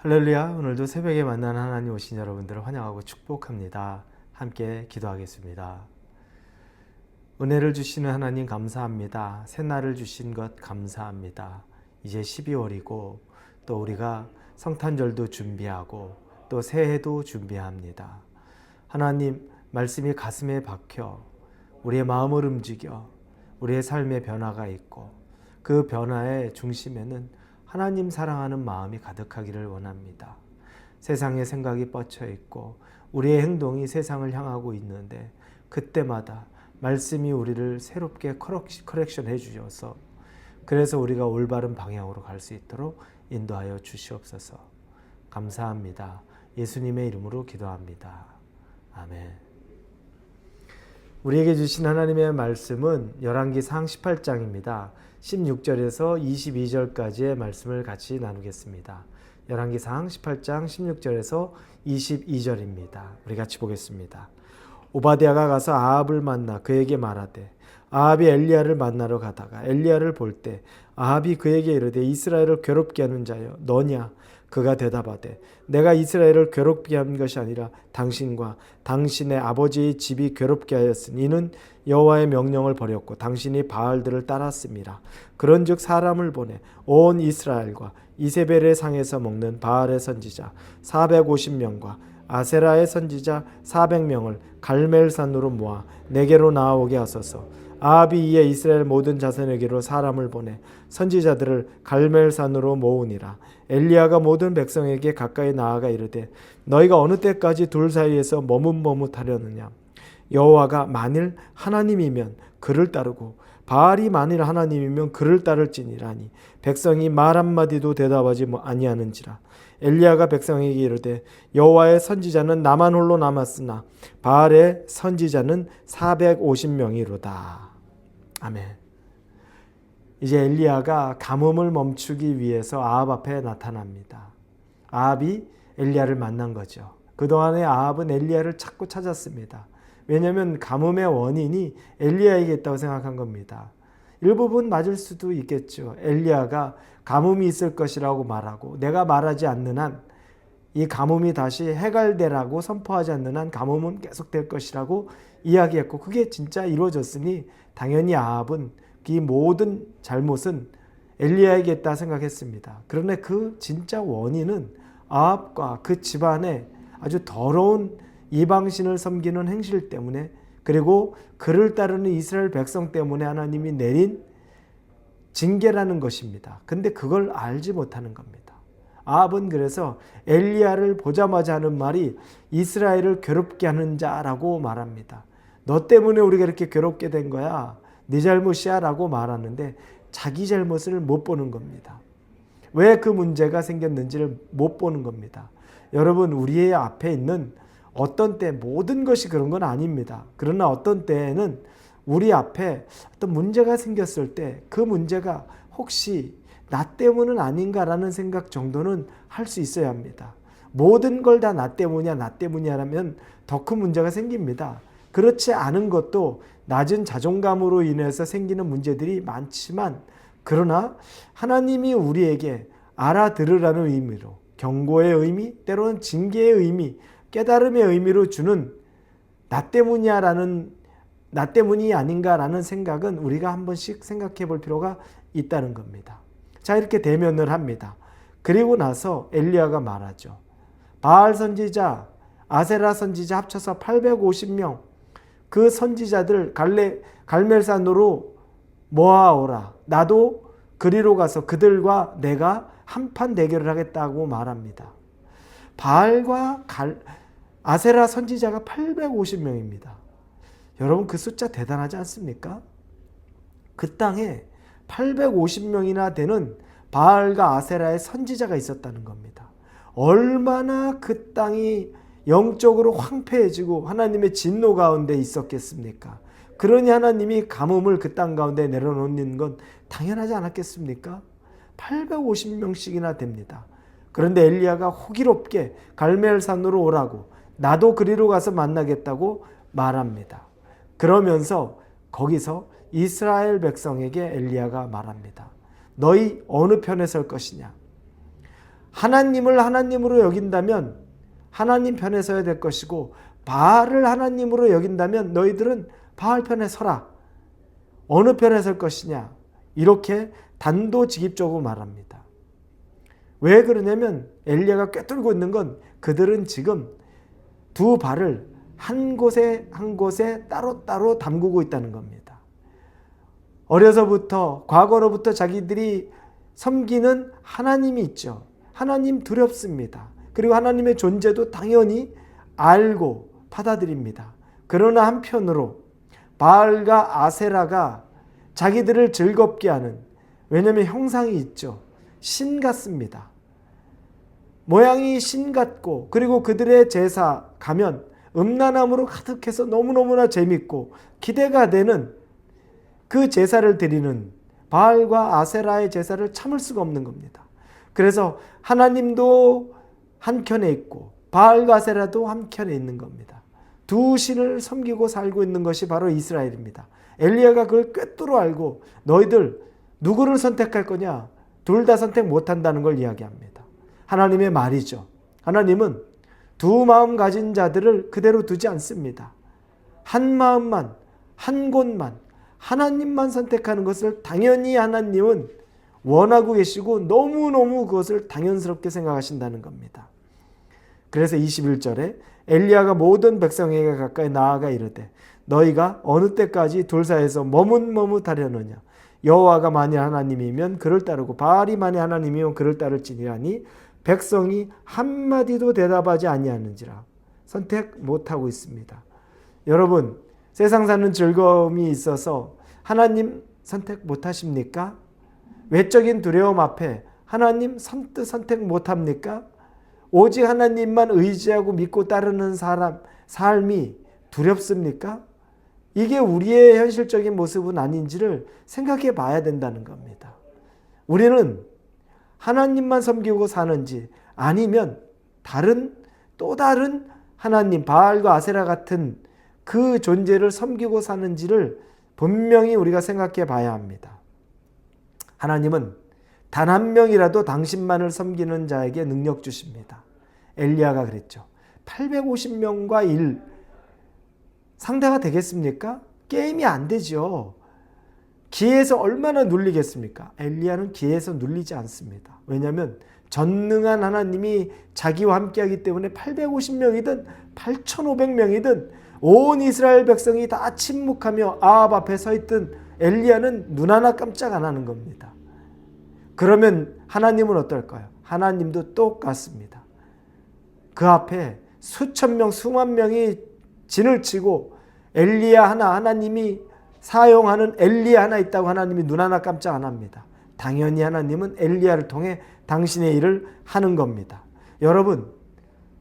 할렐루야. 오늘도 새벽에 만나는 하나님 오신 여러분들을 환영하고 축복합니다. 함께 기도하겠습니다. 은혜를 주시는 하나님 감사합니다. 새날을 주신 것 감사합니다. 이제 12월이고 또 우리가 성탄절도 준비하고 또 새해도 준비합니다. 하나님 말씀이 가슴에 박혀 우리의 마음을 움직여 우리의 삶의 변화가 있고 그 변화의 중심에는 하나님 사랑하는 마음이 가득하기를 원합니다. 세상의 생각이 뻗쳐 있고 우리의 행동이 세상을 향하고 있는데 그때마다 말씀이 우리를 새롭게 커렉션 해 주셔서 그래서 우리가 올바른 방향으로 갈 수 있도록 인도하여 주시옵소서. 감사합니다. 예수님의 이름으로 기도합니다. 아멘. 우리에게 주신 하나님의 말씀은 열왕기상 18장입니다. 16절에서 22절까지의 말씀을 같이 나누겠습니다. 열왕기상 18장 16절에서 22절입니다. 우리 같이 보겠습니다. 오바댜가 가서 아합을 만나 그에게 말하되 아합이 엘리야를 만나러 가다가 엘리야를 볼 때 아합이 그에게 이르되 이스라엘을 괴롭게 하는 자여 너냐 그가 대답하되 내가 이스라엘을 괴롭게 한 것이 아니라 당신과 당신의 아버지의 집이 괴롭게 하였으니 이는 여호와의 명령을 버렸고 당신이 바알들을 따랐습니다. 그런즉 사람을 보내 온 이스라엘과 이세벨의 상에서 먹는 바알의 선지자 450명과 아세라의 선지자 400명을 갈멜산으로 모아 내게로 나아오게 하소서. 이에 이스라엘 모든 자손에게로 사람을 보내 선지자들을 갈멜산으로 모으니라. 엘리야가 모든 백성에게 가까이 나아가 이르되 너희가 어느 때까지 둘 사이에서 머뭇머뭇하려느냐 여호와가 만일 하나님이면 그를 따르고 바알이 만일 하나님이면 그를 따를지니라니 백성이 말 한마디도 대답하지 뭐 아니하는지라 엘리야가 백성에게 이르되 여호와의 선지자는 나만 홀로 남았으나 바알의 선지자는 450명이로다 아멘 이제 엘리야가 가뭄을 멈추기 위해서 아합 앞에 나타납니다. 아합이 엘리야를 만난 거죠. 그동안에 아합은 엘리야를 찾고 찾았습니다. 왜냐하면 가뭄의 원인이 엘리야에게 있다고 생각한 겁니다. 일부분 맞을 수도 있겠죠. 엘리야가 가뭄이 있을 것이라고 말하고 내가 말하지 않는 한 이 가뭄이 다시 해갈되라고 선포하지 않는 한 가뭄은 계속될 것이라고 이야기했고 그게 진짜 이루어졌으니 당연히 아합은 이 모든 잘못은 엘리야에게 있다 생각했습니다. 그러나 그 진짜 원인은 아합과 그 집안의 아주 더러운 이방신을 섬기는 행실 때문에 그리고 그를 따르는 이스라엘 백성 때문에 하나님이 내린 징계라는 것입니다. 근데 그걸 알지 못하는 겁니다. 아합은 그래서 엘리야를 보자마자 하는 말이 이스라엘을 괴롭게 하는 자라고 말합니다. 너 때문에 우리가 이렇게 괴롭게 된 거야. 네 잘못이야 라고 말하는데 자기 잘못을 못 보는 겁니다. 왜 그 문제가 생겼는지를 못 보는 겁니다. 여러분, 우리의 앞에 있는 어떤 때 모든 것이 그런 건 아닙니다. 그러나 어떤 때에는 우리 앞에 어떤 문제가 생겼을 때 그 문제가 혹시 나 때문은 아닌가라는 생각 정도는 할 수 있어야 합니다. 모든 걸 다 나 때문이야, 나 때문이야라면 더 큰 문제가 생깁니다. 그렇지 않은 것도 낮은 자존감으로 인해서 생기는 문제들이 많지만 그러나 하나님이 우리에게 알아들으라는 의미로 경고의 의미, 때로는 징계의 의미, 깨달음의 의미로 주는 나 때문이야라는 나 때문이 아닌가라는 생각은 우리가 한 번씩 생각해 볼 필요가 있다는 겁니다. 자, 이렇게 대면을 합니다. 그리고 나서 엘리야가 말하죠. 바알 선지자, 아세라 선지자 합쳐서 850명 그 선지자들 갈레 갈멜산으로 모아오라. 나도 그리로 가서 그들과 내가 한판 대결을 하겠다고 말합니다. 바알과 갈, 아세라 선지자가 850명입니다. 여러분 그 숫자 대단하지 않습니까? 그 땅에 850명이나 되는 바알과 아세라의 선지자가 있었다는 겁니다. 얼마나 그 땅이 영적으로 황폐해지고 하나님의 진노 가운데 있었겠습니까? 그러니 하나님이 가뭄을 그 땅 가운데 내려놓는 건 당연하지 않았겠습니까? 850명씩이나 됩니다. 그런데 엘리야가 호기롭게 갈멜산으로 오라고 나도 그리로 가서 만나겠다고 말합니다. 그러면서 거기서 이스라엘 백성에게 엘리야가 말합니다. 너희 어느 편에 설 것이냐? 하나님을 하나님으로 여긴다면 하나님 편에 서야 될 것이고 바알을 하나님으로 여긴다면 너희들은 바알 편에 서라. 어느 편에 설 것이냐? 이렇게 단도직입적으로 말합니다. 왜 그러냐면 엘리야가 꿰뚫고 있는 건 그들은 지금 두 발을 한 곳에 한 곳에 따로따로 담그고 있다는 겁니다. 어려서부터 과거로부터 자기들이 섬기는 하나님이 있죠. 하나님 두렵습니다. 그리고 하나님의 존재도 당연히 알고 받아들입니다. 그러나 한편으로 바알과 아세라가 자기들을 즐겁게 하는 왜냐하면 형상이 있죠. 신 같습니다. 모양이 신 같고 그리고 그들의 제사 가면 음란함으로 가득해서 너무너무나 재밌고 기대가 되는 그 제사를 드리는 바알과 아세라의 제사를 참을 수가 없는 겁니다. 그래서 하나님도 한켠에 있고 바알과 아세라도 한켠에 있는 겁니다. 두 신을 섬기고 살고 있는 것이 바로 이스라엘입니다. 엘리야가 그걸 꿰뚫어 알고 너희들 누구를 선택할 거냐? 둘 다 선택 못 한다는 걸 이야기합니다. 하나님의 말이죠. 하나님은 두 마음 가진 자들을 그대로 두지 않습니다. 한 마음만, 한 곳만, 하나님만 선택하는 것을 당연히 하나님은 원하고 계시고 너무너무 그것을 당연스럽게 생각하신다는 겁니다. 그래서 21절에 엘리야가 모든 백성에게 가까이 나아가 이르되 너희가 어느 때까지 둘 사이에서 머뭇머뭇하려느냐 여호와가 만일 하나님이면 그를 따르고 바알이 만일 하나님이면 그를 따를지니라니 백성이 한 마디도 대답하지 아니하는지라 선택 못 하고 있습니다. 여러분 세상 사는 즐거움이 있어서 하나님 선택 못 하십니까? 외적인 두려움 앞에 하나님 선뜻 선택 못 합니까? 오직 하나님만 의지하고 믿고 따르는 사람 삶이 두렵습니까? 이게 우리의 현실적인 모습은 아닌지를 생각해 봐야 된다는 겁니다. 우리는 하나님만 섬기고 사는지 아니면 다른 또 다른 하나님 바알과 아세라 같은 그 존재를 섬기고 사는지를 분명히 우리가 생각해 봐야 합니다. 하나님은 단 한 명이라도 당신만을 섬기는 자에게 능력 주십니다. 엘리야가 그랬죠. 850명과 1 상대가 되겠습니까? 게임이 안 되죠. 기에서 얼마나 눌리겠습니까? 엘리야는 기에서 눌리지 않습니다. 왜냐하면 전능한 하나님이 자기와 함께하기 때문에 850명이든 8,500명이든 온 이스라엘 백성이 다 침묵하며 아합 앞에 서 있던 엘리야는 눈 하나 깜짝 안 하는 겁니다. 그러면 하나님은 어떨까요? 하나님도 똑같습니다. 그 앞에 수천 명, 수만 명이 진을 치고 엘리야 하나 하나님이 사용하는 엘리야 하나 있다고 하나님이 눈 하나 깜짝 안 합니다. 당연히 하나님은 엘리야를 통해 당신의 일을 하는 겁니다. 여러분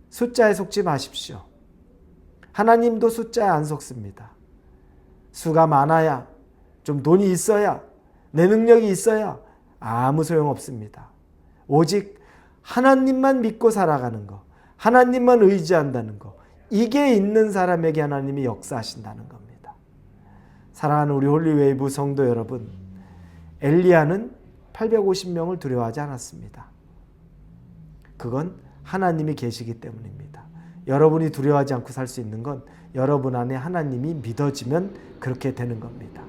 숫자에 속지 마십시오. 하나님도 숫자에 안 속습니다. 수가 많아야 좀 돈이 있어야 내 능력이 있어야 아무 소용 없습니다. 오직 하나님만 믿고 살아가는 거, 하나님만 의지한다는 거, 이게 있는 사람에게 하나님이 역사하신다는 겁니다. 사랑하는 우리 홀리웨이브 성도 여러분, 엘리야는 850명을 두려워하지 않았습니다. 그건 하나님이 계시기 때문입니다. 여러분이 두려워하지 않고 살 수 있는 건 여러분 안에 하나님이 믿어지면 그렇게 되는 겁니다.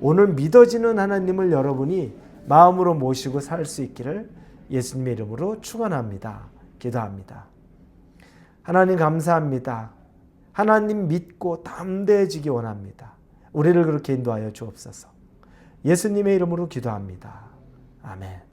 오늘 믿어지는 하나님을 여러분이 마음으로 모시고 살 수 있기를 예수님의 이름으로 축원합니다. 기도합니다. 하나님 감사합니다. 하나님 믿고 담대해지기 원합니다. 우리를 그렇게 인도하여 주옵소서. 예수님의 이름으로 기도합니다. 아멘.